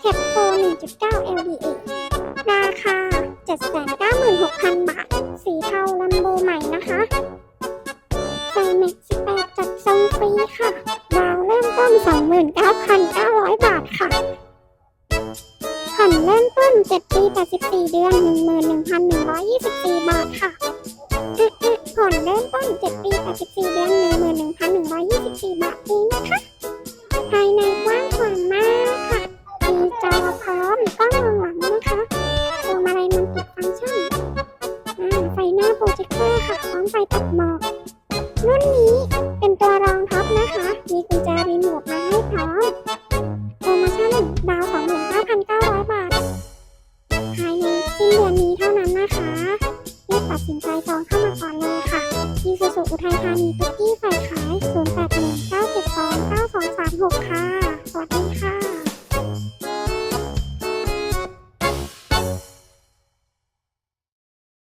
แคปโป1.9 LDA ราคา 796,000 บาท สีเทาลัมโบใหม่นะคะไฟเม็ก18จัดทรงฟรีค่ะดาวเริ่มต้น 29,900 บาทค่ะผ่อนเริ่มต้น 7 ปี 84 เดือน 11,124 บาทค่ะเอ๊ะเอ๊ะผ่อนเริ่มต้น 7 ปี 84 เดือน 11,124 บาทเองนะคะ ภายในกว้าง ก็หลังนะคะตัวงมาลัยมันติดฟังชั่นไฟหน้าโปรเจคเตอร์ค่ะพร้อมไฟตัดหมอก รุ่นนี้เป็นตัวรองท็อปนะคะ มีกุญแจรีโมทมาให้พร้อมโปรโมชั่นดาว29,900 บาท ภายในสิ้นเดือนนี้เท่านั้นนะคะรีบตัดสินใจจองเข้ามาก่อนเลยค่ะยูซูซูอุทัยธานีตุ๊กกี้ฝ่ายขาย 0819729236 ค่ะ สวัสดีค่ะ